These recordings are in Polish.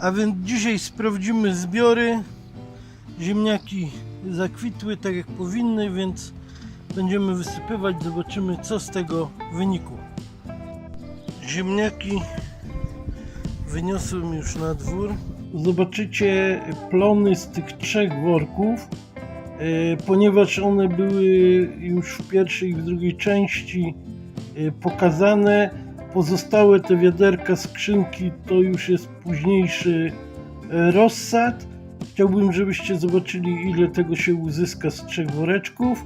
A więc dzisiaj sprawdzimy zbiory. Ziemniaki zakwitły tak jak powinny, więc będziemy wysypywać, zobaczymy co z tego wynikło. Ziemniaki wyniosłem już na dwór. Zobaczycie plony z tych trzech worków, e, ponieważ one były już w pierwszej i w drugiej części e, pokazane. Pozostałe te wiaderka, skrzynki to już jest późniejszy e, rozsad. Chciałbym, żebyście zobaczyli, ile tego się uzyska z trzech woreczków.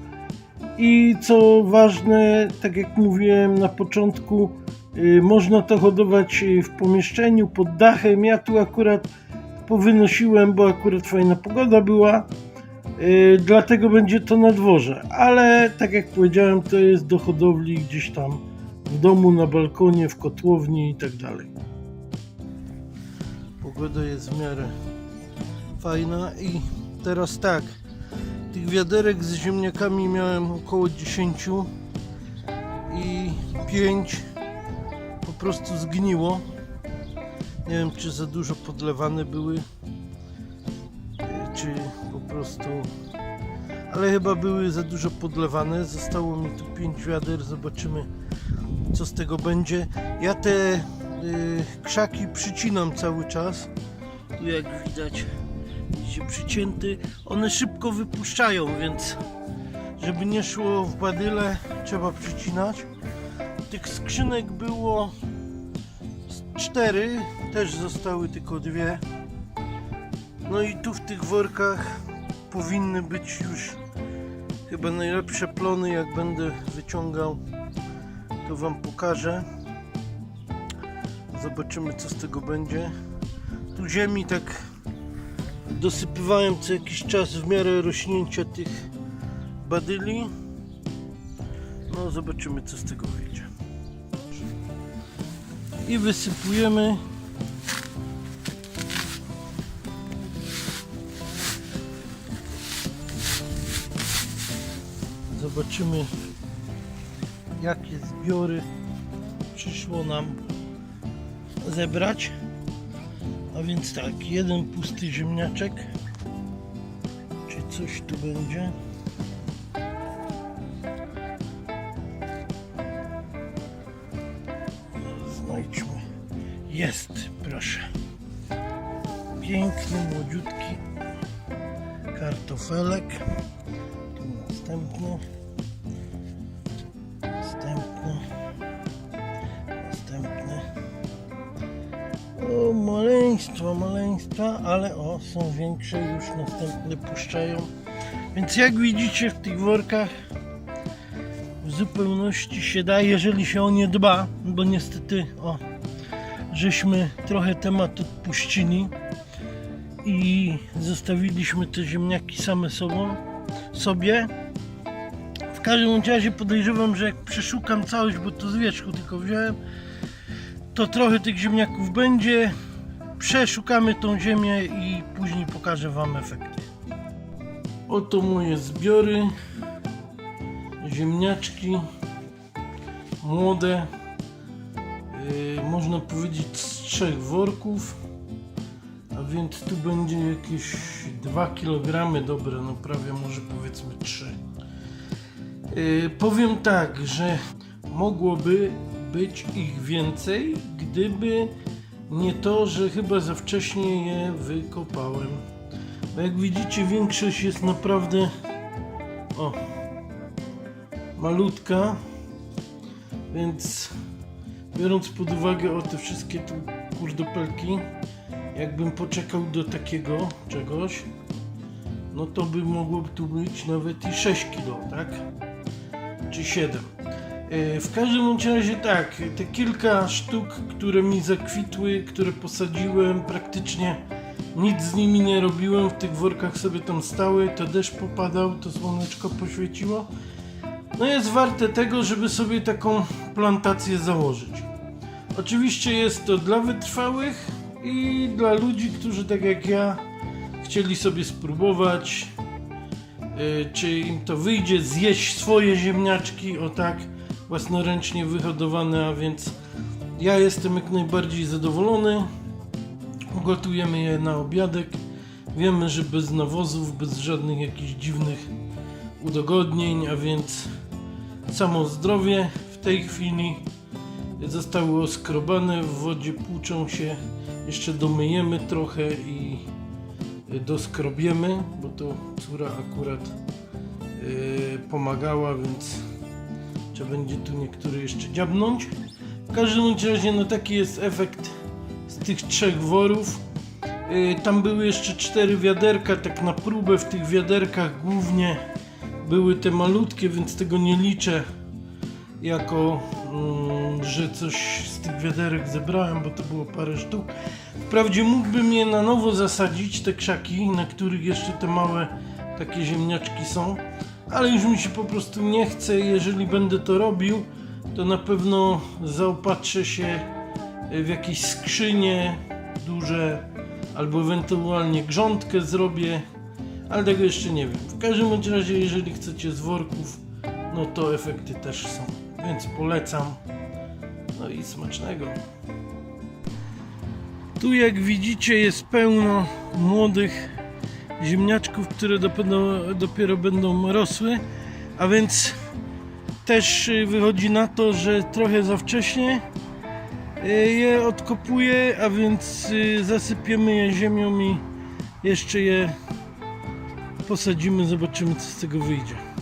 I co ważne, tak jak mówiłem na początku, y, można to hodować y, w pomieszczeniu pod dachem. Ja tu akurat powynosiłem, bo akurat fajna pogoda była. Dlatego będzie to na dworze, ale tak jak powiedziałem, to jest do hodowli gdzieś tam w domu, na balkonie, w kotłowni i tak dalej. Pogoda jest w miarę fajna i teraz tak. Tych wiaderek z ziemniakami miałem około 10 i 5 po prostu zgniło. Nie wiem czy za dużo podlewane były, czy po prostu. Ale chyba były za dużo podlewane. Zostało mi tu 5 wiader. Zobaczymy co z tego będzie. Ja te y, krzaki przycinam cały czas. Tu jak widać widzicie przycięty. One szybko wypuszczają, więc żeby nie szło w badyle trzeba przycinać. Tych skrzynek było cztery, też zostały tylko dwie. No i tu w tych workach powinny być już chyba najlepsze plony. Jak będę wyciągał, to Wam pokażę. Zobaczymy, co z tego będzie. Tu ziemi tak dosypywałem co jakiś czas w miarę rośnięcia tych badyli. No, zobaczymy, co z tego wyjdzie. I wysypujemy. Zobaczymy, jakie zbiory przyszło nam zebrać. A więc tak, jeden pusty ziemniaczek. Czy coś tu będzie? Znajdźmy. Jest, proszę. Piękny, młodziutki kartofelek. Tu następny. Maleństwa, maleństwa, ale o, są większe, już następne puszczają. Więc jak widzicie w tych workach w zupełności się da, jeżeli się o nie dba, bo niestety, o, żeśmy trochę temat odpuścili i zostawiliśmy te ziemniaki same sobą, sobie. W każdym razie podejrzewam, że jak przeszukam całość, bo to z wierzchu tylko wziąłem, to trochę tych ziemniaków będzie. Przeszukamy tą ziemię i później pokażę Wam efekty. Oto moje zbiory. Ziemniaczki młode. Yy, można powiedzieć z trzech worków. A więc tu będzie jakieś 2 kg. Dobra, no prawie może powiedzmy 3. Yy, powiem tak, że mogłoby być ich więcej, gdyby nie to, że chyba za wcześnie je wykopałem. Bo jak widzicie, większość jest naprawdę o, malutka, więc biorąc pod uwagę o te wszystkie tu kurdopelki, jakbym poczekał do takiego czegoś, no to by mogło tu być nawet i 6 kg, tak? Czy 7. E, W każdym razie tak, te kilka sztuk, które mi zakwitły, które posadziłem, praktycznie nic z nimi nie robiłem, w tych workach sobie tam stały, to deszcz popadał, to słoneczko poświeciło. No jest warte tego, żeby sobie taką plantację założyć. Oczywiście jest to dla wytrwałych i dla ludzi, którzy tak jak ja chcieli sobie spróbować, y, czy im to wyjdzie, zjeść swoje ziemniaczki, o tak, własnoręcznie wyhodowane, a więc ja jestem jak najbardziej zadowolony. Gotujemy je na obiadek. Wiemy, że bez nawozów, bez żadnych jakichś dziwnych udogodnień, a więc samo zdrowie w tej chwili zostały oskrobane, w wodzie płuczą się, jeszcze domyjemy trochę i doskrobiemy, bo to córa akurat yy, pomagała, więc trzeba będzie tu niektóry jeszcze dziabnąć. W każdym razie no taki jest efekt z tych trzech worów. Yy, tam były jeszcze cztery wiaderka, tak na próbę w tych wiaderkach głównie były te malutkie, więc tego nie liczę jako, mm, że coś z tych wiaderek zebrałem, bo to było parę sztuk. Wprawdzie mógłbym je na nowo zasadzić, te krzaki, na których jeszcze te małe takie ziemniaczki są, ale już mi się po prostu nie chce. Jeżeli będę to robił, to na pewno zaopatrzę się w jakieś skrzynie duże, albo ewentualnie grządkę zrobię, ale tego jeszcze nie wiem. W każdym razie, jeżeli chcecie z worków, no to efekty też są, więc polecam. No i smacznego. Tu jak widzicie jest pełno młodych ziemniaczków, które dopiero, dopiero będą rosły, a więc też y, wychodzi na to, że trochę za wcześnie y, je odkopuję, a więc y, zasypiemy je ziemią i jeszcze je posadzimy, zobaczymy co z tego wyjdzie.